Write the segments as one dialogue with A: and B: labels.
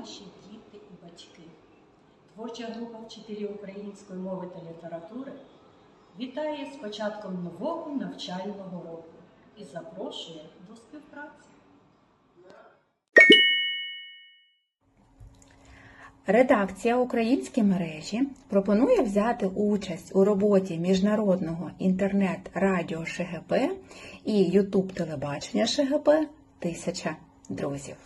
A: наші діти і батьки. Творча група вчителів української мови та літератури вітає з початком нового навчального року і запрошує до співпраці.
B: Редакція Українські мережі пропонує взяти участь у роботі міжнародного інтернет-радіо ШГП і Ютуб телебачення ШГП Тисяча друзів.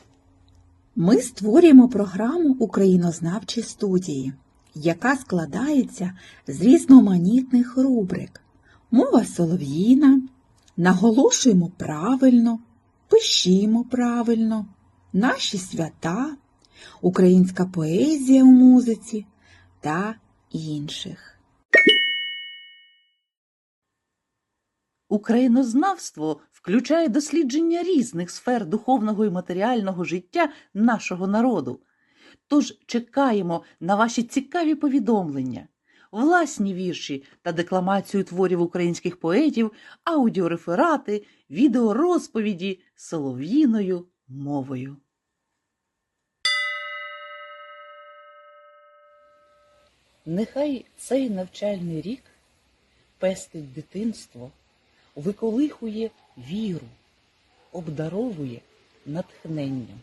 C: Ми створюємо програму Українознавчі студії, яка складається з різноманітних рубрик. Мова солов'їна, наголошуємо правильно, пишімо правильно, наші свята, українська поезія у музиці та інших.
D: Українознавство включає дослідження різних сфер духовного і матеріального життя нашого народу. Тож чекаємо на ваші цікаві повідомлення, власні вірші та декламацію творів українських поетів, аудіореферати, відеорозповіді солов'їною мовою. Нехай цей навчальний рік пестить дитинство, виколихує віру, обдаровує натхненням.